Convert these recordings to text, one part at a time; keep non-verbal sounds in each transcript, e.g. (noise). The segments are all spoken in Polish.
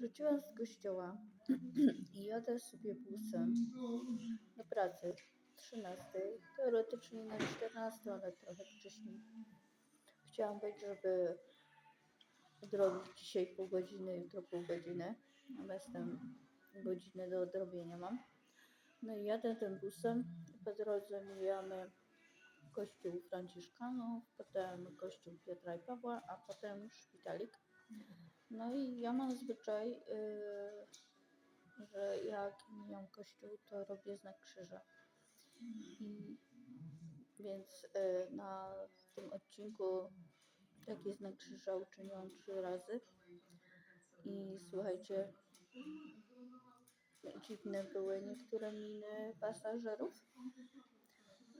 Wróciłam z kościoła i jadę sobie busem do pracy 13, teoretycznie na 14, ale trochę wcześniej. Chciałam być, żeby odrobić dzisiaj pół godziny, jutro pół godziny, ale jestem godzinę do odrobienia mam. No i jadę tym busem, po drodze mijamy kościół Franciszkanów, potem kościół Piotra i Pawła, a potem szpitalik. No i ja mam zwyczaj, yy, że jak mijam kościół, to robię znak krzyża. I, więc yy, na tym odcinku taki znak krzyża uczyniłam trzy razy. I słuchajcie, dziwne były niektóre miny pasażerów.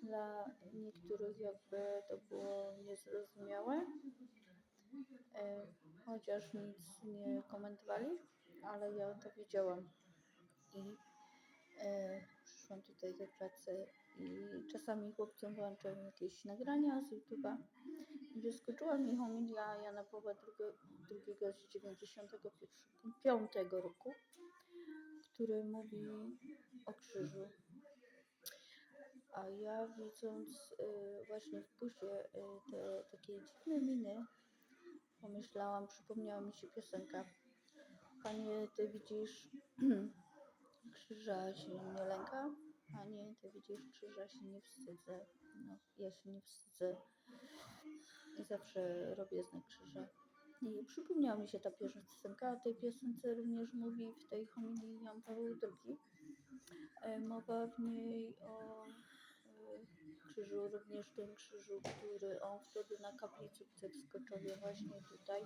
Dla niektórych jakby to było niezrozumiałe, chociaż nic nie komentowali, ale ja to wiedziałam. I e, przyszłam tutaj do pracy i czasami chłopcom włączam jakieś nagrania z YouTube'a. I wyskoczyła mi homilia Jana Pawła II, z 95 roku, który mówi o krzyżu. A ja widząc y, właśnie w busie y, te takie dziwne miny, pomyślałam, przypomniała mi się piosenka. Panie, ty widzisz (clears throat) krzyża się nie lęka, Panie, ty widzisz krzyża się nie wstydzę. No, ja się nie wstydzę i zawsze robię znak krzyża. I przypomniała mi się ta piosenka, a tej piosence również mówi w tej homilii Jan Paweł II. E, Mowa w niej o krzyżu, również tym krzyżu, który on wtedy na kaplicy w Cewskoczowie właśnie tutaj,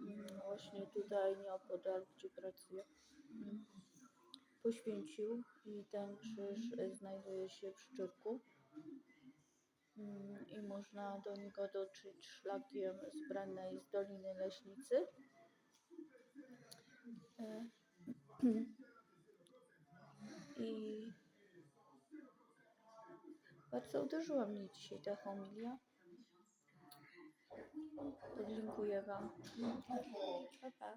mm, właśnie tutaj nieopodal, gdzie pracuję, mm, poświęcił i ten krzyż e, znajduje się w Szczyrku Mm, i można do niego dotrzeć szlakiem zbranej z Doliny Leśnicy. (clears throat) bardzo uderzyła mnie dzisiaj ta homilia. Podlinkuję Wam. Pa, pa.